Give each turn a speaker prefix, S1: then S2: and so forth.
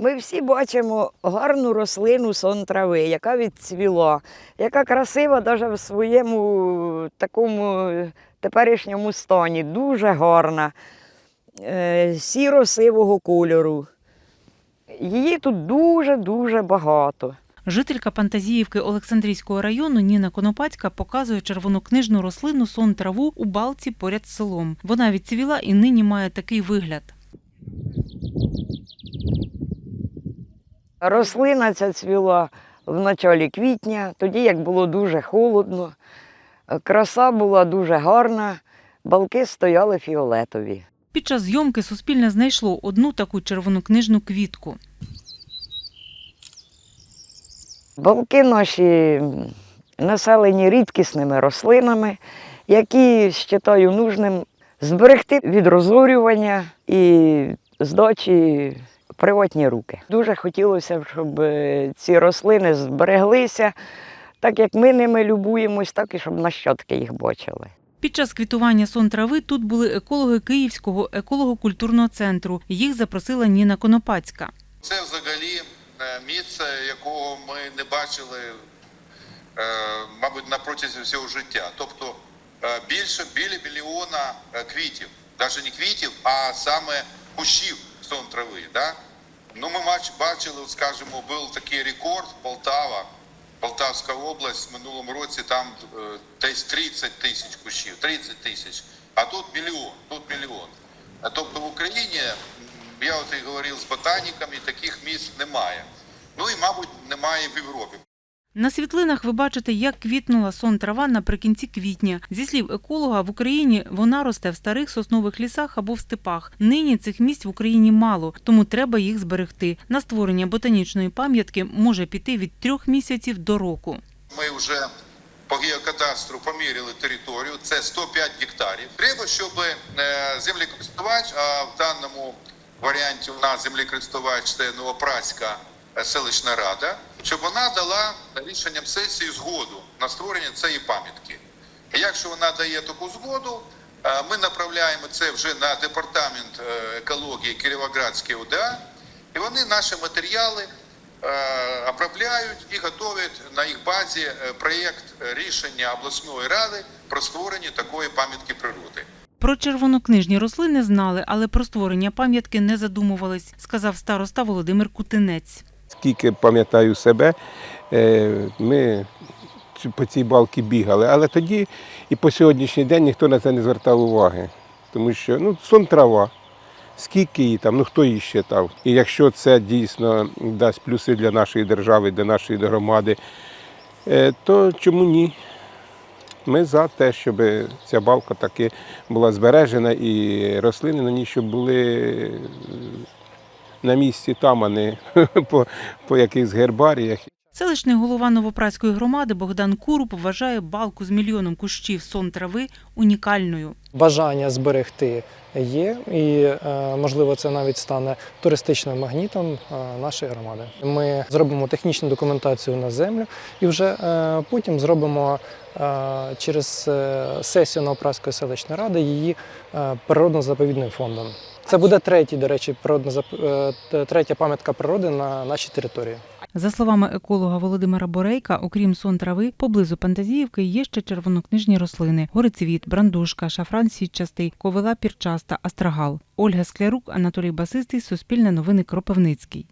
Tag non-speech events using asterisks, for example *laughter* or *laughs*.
S1: Ми всі бачимо гарну рослину сон трави, яка відцвіла, яка красива навіть в своєму такому теперішньому стані. Дуже гарна, е, сіро-сивого кольору. Її тут дуже-дуже багато.
S2: Жителька Пантазіївки Олександрійського району Ніна Конопацька показує червонокнижну рослину сон траву у балці поряд з селом. Вона відцвіла і нині має такий вигляд.
S1: Рослина ця цвіла в началі квітня, тоді як було дуже холодно. Краса була дуже гарна, балки стояли фіолетові.
S2: Під час зйомки Суспільне знайшло одну таку червонокнижну квітку.
S1: Балки наші населені рідкісними рослинами, які вважаю нужним зберегти від розорювання і здачі приватні руки. Дуже хотілося б, щоб е, ці рослини збереглися, так як ми ними любуємось, так і щоб нащадки їх бачили.
S2: Під час квітування сон трави тут були екологи Київського еколого-культурного центру. Їх запросила Ніна Конопацька.
S3: Це взагалі е, місце, якого ми не бачили, е, мабуть, на протязі всього життя. Тобто більше біля мільйона квітів, навіть не квітів, а саме кущів сон трави. Да? Ну, ми бачили, скажімо, був такий рекорд Полтава, Полтавська область в минулому році там е, десь 30 тисяч кущів, 30 тисяч, а тут мільйон, тут мільйон. А Тобто в Україні, я от і говорив з ботаніками, таких місць немає. Ну і, мабуть, немає в Європі.
S2: На світлинах ви бачите, як квітнула сон трава наприкінці квітня. Зі слів еколога, в Україні вона росте в старих соснових лісах або в степах. Нині цих місць в Україні мало, тому треба їх зберегти. На створення ботанічної пам'ятки може піти від трьох місяців до року.
S3: Ми вже по геокадастру поміряли територію, це 105 гектарів. Треба, щоб е, землекористувач, а в даному варіанті у нас землекористувач це Новопраська селищна рада, щоб вона дала рішенням сесії згоду на створення цієї пам'ятки. І якщо вона дає таку згоду, е, ми направляємо це вже на департамент е, екології Кіровоградської ОДА, і вони наші матеріали е, обробляють і готують на їх базі проєкт рішення обласної ради про створення такої пам'ятки природи.
S2: Про червонокнижні рослини знали, але про створення пам'ятки не задумувались, сказав староста Володимир Кутинець.
S4: Скільки пам'ятаю себе, е, ми по цій балці бігали, але тоді і по сьогоднішній день ніхто на це не звертав уваги. Тому що ну, сон трава, скільки її там, ну хто її считав. І якщо це дійсно дасть плюси для нашої держави, для нашої громади, е, то чому ні? Ми за те, щоб ця балка таки була збережена і рослини на ній, щоб були на місці там, а не *laughs* по, по якихось гербаріях.
S2: Селищний голова Новопраської громади Богдан Куруп вважає балку з мільйоном кущів сон трави унікальною.
S5: бажання зберегти є, і е, можливо це навіть стане туристичним магнітом е, нашої громади. Ми зробимо технічну документацію на землю і вже е, потім зробимо через сесію Новопраської селищної ради її природно-заповідним фондом. Це буде третій, до речі, третя пам'ятка природи на нашій території.
S2: За словами еколога Володимира Борейка, окрім сон трави, поблизу Пантазіївки є ще червонокнижні рослини: горицвіт, брандушка, шафран сітчастий, ковила пірчаста, астрагал. Ольга Склярук, Анатолій Басистий, Суспільне новини Кропивницький.